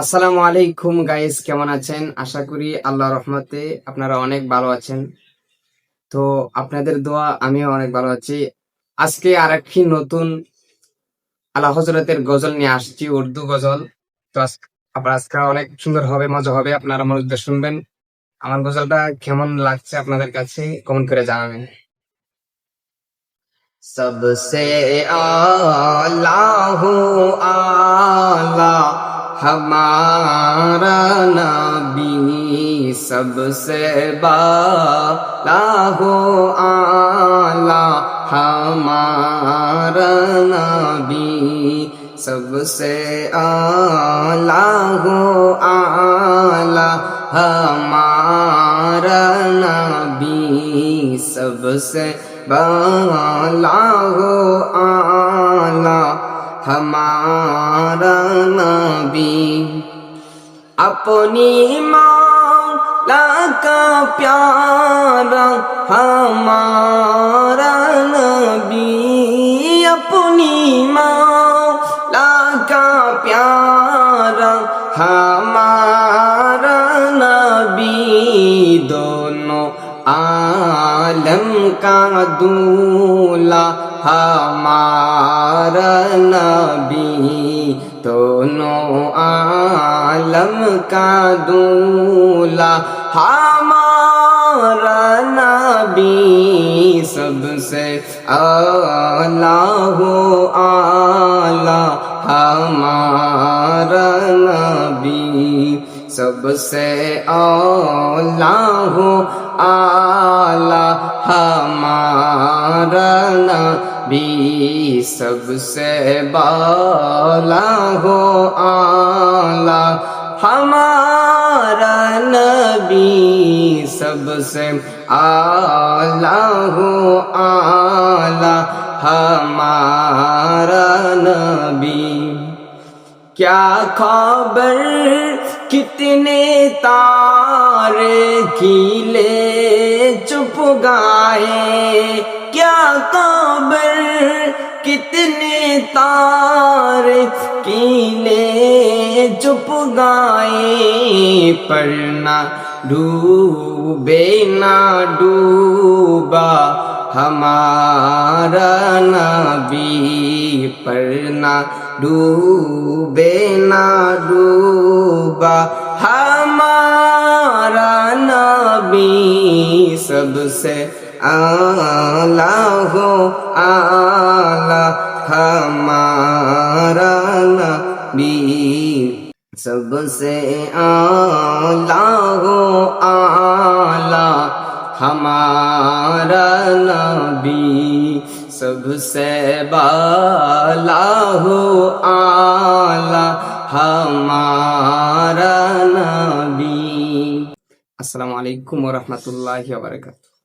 আসসালামু আলাইকুম গাইস কেমন আছেন? আশা করি আল্লাহ রহমতে আপনারা অনেক ভালো আছেন। তো আপনাদের দোয়া, আমিও অনেক ভালো আছি। আজকে আর একটি নতুন আল্লাহ হজরতের গজল নিয়ে আসছি, উর্দু গজল। তো আপনার আজকে অনেক সুন্দর হবে, মজা হবে, আপনারা মনোযোগ শুনবেন। আমার গজলটা কেমন লাগছে আপনাদের কাছে কমেন্ট করে জানাবেন। সবসে আলা হু আলা ہمارا نبی سب سے بالا ہو آلہ ہمارا نبی سب سے آلہ ہو آلہ ہمارا نبی سب سے بالا ہو آلہ ہمارا نبی اپنی مولا کا پیارا ہمارا نبی اپنی مولا کا پیارا ہمارا نبی دونوں आलम का दूल्हा हमारा नबी दोनों आलम का दूल्हा हमारा नबी सबसे आला सबसे आला हो आला हमारा नबी सबसे बाला हो आला हमारा नबी सबसे आला हो आला हमारा नबी کیا خبر؟ کتنے تارے کیلے چپ گائے؟ کیا خبر؟ کتنے تار کیلے چپ گائے؟ پر نہ ڈوبے، نہ ڈوبا۔ ہمارا نبی پڑھنا ڈوبے، نہ ڈوبا۔ ہمارا نبی سب سے آلہ ہو آلہ ہمارا نبی سب سے آلہ ہو آلہ ہمارا نبی سب سے بالا ہو آلہ ہمارا نبی۔ السلام علیکم ورحمۃ اللہ وبرکاتہ۔